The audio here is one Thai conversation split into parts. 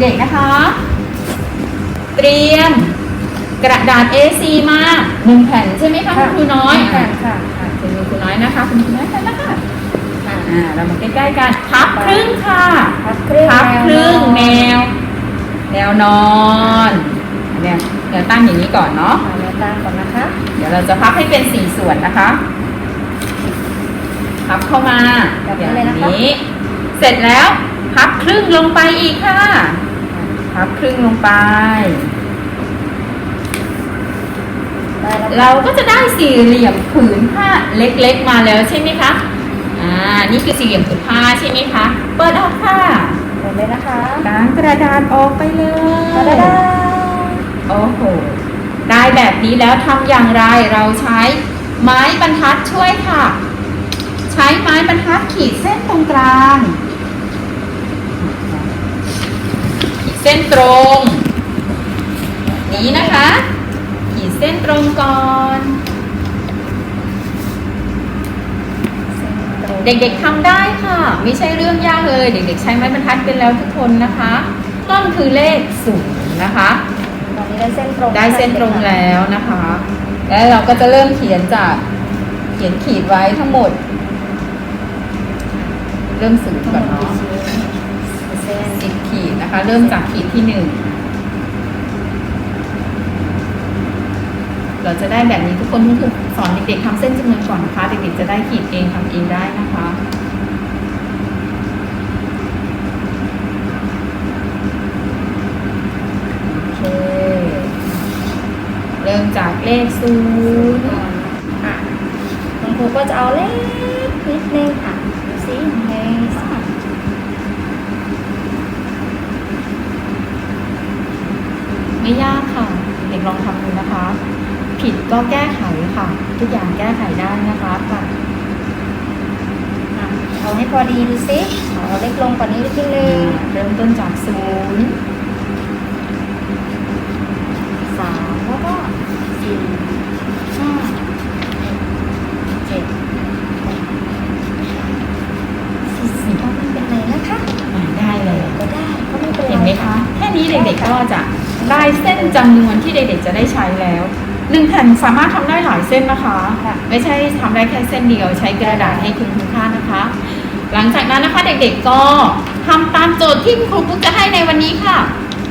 เด็กๆนะคะ เตรียมกระดาษ A4 มาหนึ่งแผ่นใช่ไหมคะคุณครูน้อยค่ะอะค่ะค่ะเป็นคุณครูน้อยนะคะคุณครูน้อยกันนะคะอ่าเรามาใกล้ๆกันพับครึ่งค่ะพับครึ่งพับครึ่งแนววแนวนอนแนวแนวตั้งอย่างนี้ก่อนเนาะเอาแนวตั้งก่อนนะคะ เดี๋ยวเราจะพับให้เป็นสี่ส่วนนะคะพับเข้ามาแบบอนี้ย่างเลยนะคะนี้เสร็จแล้ว พับครึ่งลงไปอีกค่ะ พับครึ่งลงไปได้แล้วเราก็จะได้สี่เหลี่ยมผืนผ้าเล็กๆมาแล้วใช่ไหมคะ อ่า นี่คือสี่เหลี่ยมผืนผ้าใช่ไหมคะ เปิดออกค่ะหมดเลยนะคะกางกระดานออกไปเลตาดายดาโอ้โห ได้แบบนี้แล้วทำอย่างไร เราใช้ไม้บรรทัดช่วยค่ะ ใช้ไม้บรรทัดขีดเส้นตรงกลาง ขีดเส้น ตรงนี้นะคะ ขีดเส้นตรงก่อน เด็กๆทำได้ค่ะ ไม่ใช่เรื่องยากเลย เด็กๆ ใช้ไม้บรรทัดเป็นแล้วทุกคนนะคะ ต้นคือเลขศูนย์นะคะตอนนี้ได้เส้นตรงได้เส้นตรงแล้วนะคะ แล้วเราก็จะเริ่มเขียนจากเขียนขีดไว้ทั้งหมด เริ่มศูนย์ก่อนเนาะเสิบขีดนะคะ เริ่มจากขีดที่หนึ่งเราจะได้แบบนี้ทุกคนทุกสอนเด็กๆทำเส้นจำนวนก่อนนะคะเด็กๆจะได้ขีดเองทำเองได้นะคะเริ่มจากเลขศูนย์ก่ะคุณครูก็จะเอาเล็กนิดนึงอะดูสิเฮ้ยสัก ไม่ยากค่ะ เด็กลองทำดูนะคะ ผิดก็แก้ไขค่ะ ทุกอย่างแก้ไขได้นะคะค่ะอะเอาให้พอดีดูสิเอาเล็กลงกว่านี้นิดนึงเริ่มต้นจากศูนย์สามแล้วก็สี่ห้าเจ็ดสี่สิบก็ไม่เป็นไรนะคะอ่าได้เลยก็ได้ก็ไม่เป็นไรเห็นไหมคะ แค่นี้เด็กๆก็จะ ได้เส้นจำนวนที่เด็กๆจะได้ใช้แล้วหนึ่งแผ่นสามารถทำได้หลายเส้นนะคะค่ะไม่ใช่ทำได้แค่เส้นเดียวใช้กระดาษให้คุณคุณค่านะคะ หลังจากนั้นนะคะเด็กๆก็ทำตามโจทย์ที่คุณครูปุ๊กจะให้ในวันนี้ค่ะ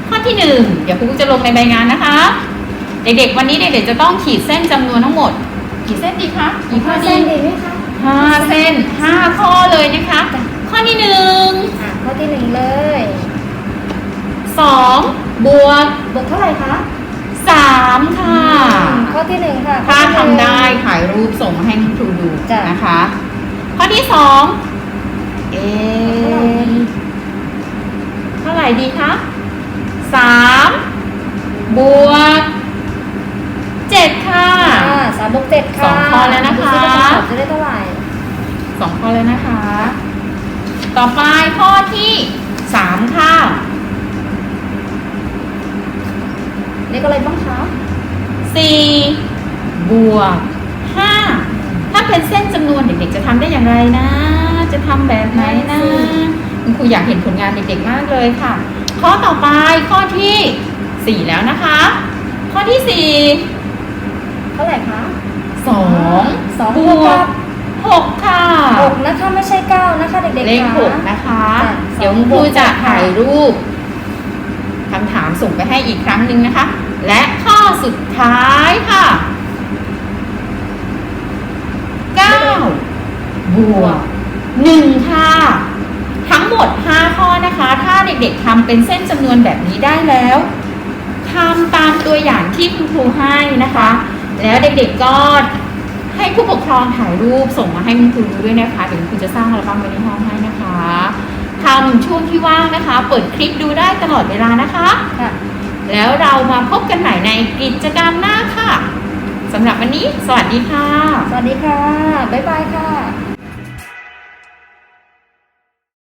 ข้อที่หนึ่งเดี๋ยวครูปุ๊กจะลงในใบงานนะคะ เด็กๆ วันนี้เด็กๆจะต้องขีดเส้นจำนวนทั้งหมดกี่เส้นดีคะกี่ข้อห้าดีเส้นดีไหมคะห้าเส้นห้าข้อเลยนะคะ ข้อที่หนึ่งอะข้อที่หนึ่งเลยสอง บวกบวกเท่าไหร่คะสามค่ะอืมข้อที่หนึ่งค่ะถ้าข้อที่หนึ่งทำได้ถ่ายรูปส่งมาให้คุณครูดูจ้ะนะคะ ข้อที่สองเอ๊ะเท่าไหร่ดีคะสามบวกเจ็ดค่ะอ่าสามบวกเจ็ดค่ะสองข้อแล้วนะคะดูสิว่าคำตอบจะได้เท่าไหร่สองข้อเลยนะคะ ต่อไปข้อที่สามค่ะ เล ขอะไรบ้างคะสี่บวกห้าถ้าเป็นเส้นจำนวนเด็กๆ จะทำได้อย่างไรนะ จะทำแบบไหนนะคุณครูอยากเห็นผลงานเด็กๆมากเลยค่ะ ข้อต่อไปข้อที่สี่แล้วนะคะ ข้อที่สี่เท่าไหร่คะสองสองบบววกกหกค่ะหกนะคะไม่ใช่เก้านะคะเด็กๆเลขค่ะหกนะคะจ้ะเดี๋ยวคุณครูจะถ่ายรูปคำถามส่งไปให้อีกครั้งหนึ่งนะคะ และข้อสุดท้ายค่ะเก้าบวกหนึ่งค่ะ ทั้งหมด 5 ข้อนะคะ ถ้าเด็กๆทำเป็นเส้นจำนวนแบบนี้ได้แล้วทำตามตัวอย่างที่คุณครูให้นะคะ แล้วเด็กๆก็ให้ผู้ปกครองถ่ายรูปส่งมาให้คุณครูดูด้วยนะคะ เดี๋ยวคุณครูจะสร้างอัลบั้มไว้ในห้องให้นะคะทำช่วงที่ว่างนะคะ เปิดคลิปดูได้ตลอดเวลานะคะค่ะ แล้วเรามาพบกันใหม่ในกิจกรรมหน้าค่ะสำหรับวันนี้ สวัสดีค่ะ สวัสดีค่ะ บ๊ายบายค่ะ